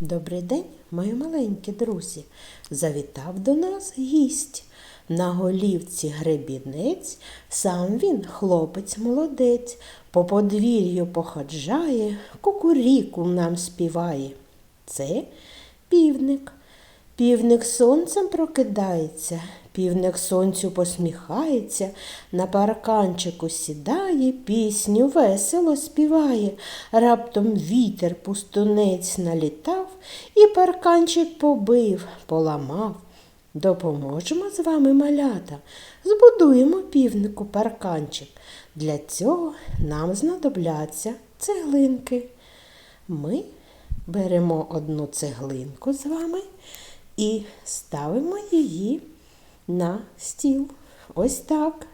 Добрий день, мої маленькі друзі. Завітав до нас гість. На голівці гребінець, сам він хлопець молодець, по подвір'ю походжає, кукуріку нам співає. Це півник. Півник сонцем прокидається, півник сонцю посміхається, на парканчику сідає, пісню весело співає. Раптом вітер пустунець налітав і парканчик побив, поламав. Допоможемо з вами малята, збудуємо півнику парканчик. Для цього нам знадобляться цеглинки. Ми беремо одну цеглинку з вами і ставимо її на стіл. Ось так.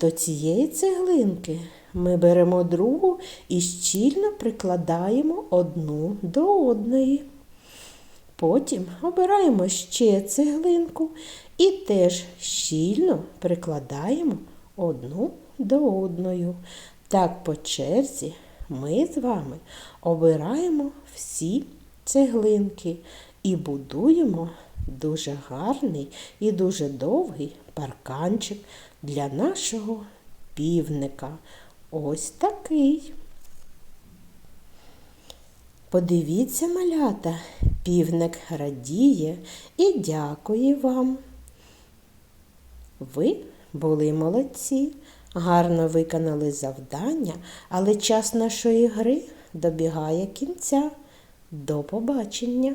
До цієї цеглинки ми беремо другу і щільно прикладаємо одну до одної. Потім обираємо ще цеглинку і теж щільно прикладаємо одну до одної. Так по черзі ми з вами обираємо всі цеглинки і будуємо дуже гарний і дуже довгий парканчик для нашого півника. Ось такий. Подивіться, малята, півник радіє і дякує вам. Ви були молодці, гарно виконали завдання, але час нашої гри добігає кінця. До побачення!